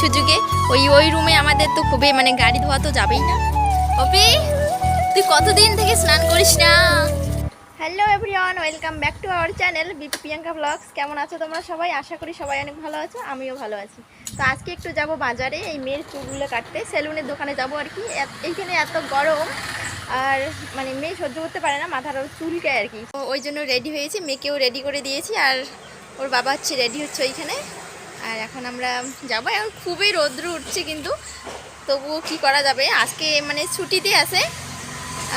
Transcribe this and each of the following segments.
সুযোগে ওই ওই রুমে আমাদের তো খুবই মানে গাড়ি ধোয়া তো যাবেই না। অপি, তুই কতদিন থেকে স্নান করিস না? Hello everyone welcome back to our channel BP Priyanka vlogs কেমন আছো তোমরা সবাই? আশা করি সবাই অনেক ভালো আছো, আমিও ভালো আছি। তো আজকে একটু যাব বাজারে, এই মেয়ের চুলগুলো কাটতে। সেলুনের দোকানে যাব আর কি। এইখানে এত গরম, আর মানে মেয়ে সহ্য করতে পারে না, মাথার ওর চুলকায় আর কি। ওই জন্য রেডি হয়েছি, মেয়েকেও রেডি করে দিয়েছি, আর ওর বাবা হচ্ছে রেডি হচ্ছে ওইখানে। আর এখন আমরা যাব। এখন খুবই রৌদ্র উঠছে কিন্তু। তবুও কি করা যাবে? আজকে মানে ছুটিতে আছে।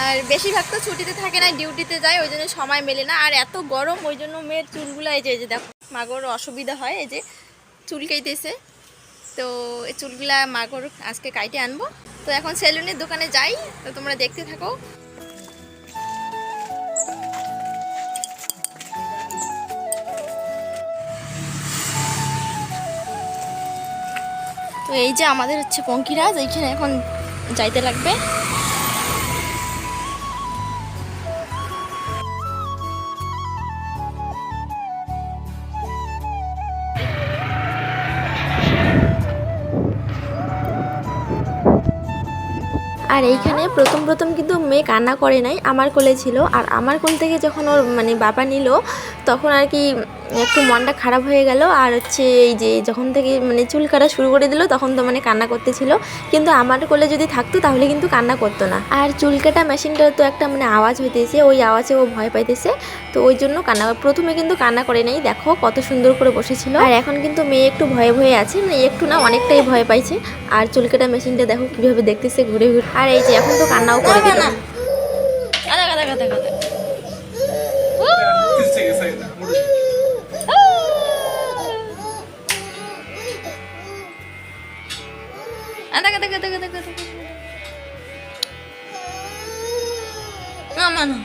আর বেশিরভাগ তো ছুটিতে থাকে না, ডিউটিতে যায়, ওই জন্য সময় মেলে না। আর এত গরম, ওই জন্য মেয়ের চুলগুলো এই যে এই যে দেখো, মাগর অসুবিধা হয়, এই যে চুল কেটেছে। তো এই চুলগুলা মাগর আজকে কাইটে আনব। তো এখন সেলুনের দোকানে যাই, তো তোমরা দেখতে থাকো। এই যে আমাদের হচ্ছে পঙ্কিরাজ এইখানে এখন যাইতে লাগবে। আর এইখানে প্রথম প্রথম কিন্তু মেয়ে কান্না করে নাই, আমার কোলে ছিল। আর আমার কোল থেকে যখন ওর মানে বাবা নিল, তখন আর কি একটু মনটা খারাপ হয়ে গেল। আর হচ্ছে এই যে যখন থেকে মানে চুল কাটা শুরু করে দিল, তখন তো মানে কান্না করতেছিল। কিন্তু আমার কোলে যদি থাকতো, তাহলে কিন্তু কান্না করতো না। আর চুল কাটা মেশিনটা তো একটা মানে আওয়াজ হইতেছে, ওই আওয়াজে ও ভয় পাইতেছে। তো ওই জন্য কান্না, প্রথমে কিন্তু কান্না করে নাই, দেখো কত সুন্দর করে বসেছিল। আর এখন কিন্তু মেয়ে একটু ভয়ে ভয়ে আছে মানে একটু না, অনেকটাই ভয় পাইছে। আর চুল কাটা মেশিনটা দেখো কীভাবে দেখতেছে ঘুরে ঘুরে। আর এই যে এখন তো কান্নাও করে দিল। গাদা গাদা গাদা গাদা আদা না না।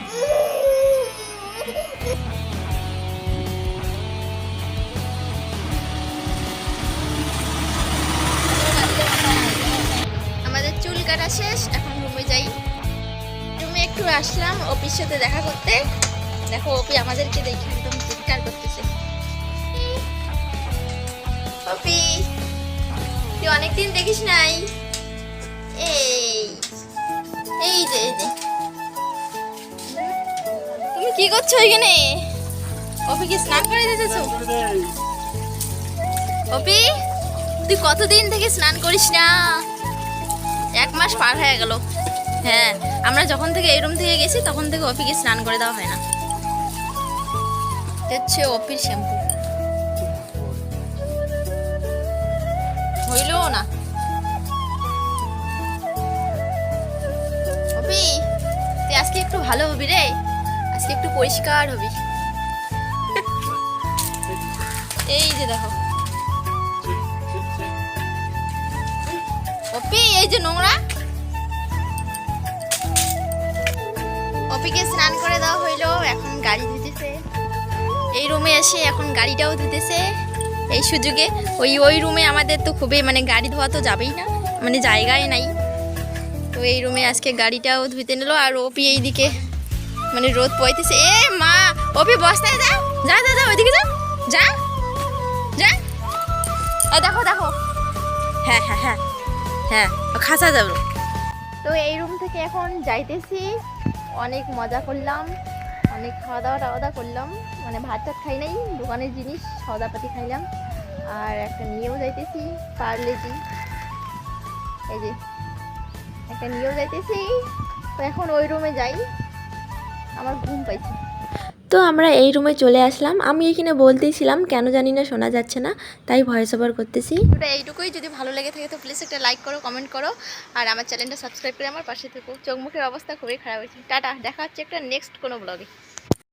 শেষ, এখন রুমে যাই। রুমে একটু আসলাম অফিস সাথে দেখা করতে। দেখো, অপি আমাদেরকে দেখে একদম চিৎকার করতেছে। অপি, তুই অনেকদিন দেখিস নাই। এই এই যে এই যে। তুমি কি করছ এখানে? অপিকে স্নান করে দিতেছো অপি, তুই কতদিন থেকে স্নান করিস না? মাস পার হয়ে গেল। হ্যাঁ আমরা যখন থেকে এই রুম থেকে গেছি, তখন থেকে অপিকে স্নান করে দেওয়া হয় না। হচ্ছে অপির শ্যাম্পু হইল না। অপি তুই আজকে একটু ভালো হবি রে। আজকে একটু পরিষ্কার হবি। এই যে দেখো। অপি এই যে নোংরা। করে দেওয়া হইল, এখন গাড়ি ধুতেছে এই রুমে এসে এখন গাড়িটাও ধুতেছে এই সুযোগে, ওই ওই রুমে আমাদের তো খুবই মানে গাড়ি ধোয়া তো যাবেই না মানে জায়গায় নাই। তো এই রুমে আজকে গাড়িটাও ধুইতে নিল, আর অপি এইদিকে মানে রোদ পড়তেছে এ মা, অপি বস্তায় যা যা যা যা, ওইদিকে যা যা যা। এই দেখো দেখো। হ্যাঁ হ্যাঁ হ্যাঁ হ্যাঁ খাসা যাব। তো এই রুম থেকে এখন যাইতেছি। অনেক মজা করলাম, অনেক খাওয়া দাওয়া টাওয়া দাওয়া করলাম। মানে ভাত টাত খাই নাই, দোকানের জিনিস সদাপাতি খাইলাম। আর একটা নিয়েও যাইতেছি পার্লেজি এই যে, একটা নিয়েও যাইতেছি। তো এখন ওই রুমে যাই, আমার ঘুম পাইছে। তো আমরা এই রুমে চলে আসলাম। আমি এখানে বলতেইছিলাম কেন জানি না শোনা যাচ্ছে না। তাই ভয়েস ওভার করতেছি। এইটুকুই। যদি ভালো লেগে থাকে তো প্লিজ একটা লাইক করো কমেন্ট করো। আর আমার চ্যানেলটা সাবস্ক্রাইব করে আমার পাশে থেকো। চোখ মুখের অবস্থা খুবই খারাপ হয়েছে। টাটা, দেখা হচ্ছে একটা নেক্সট কোনো ব্লগে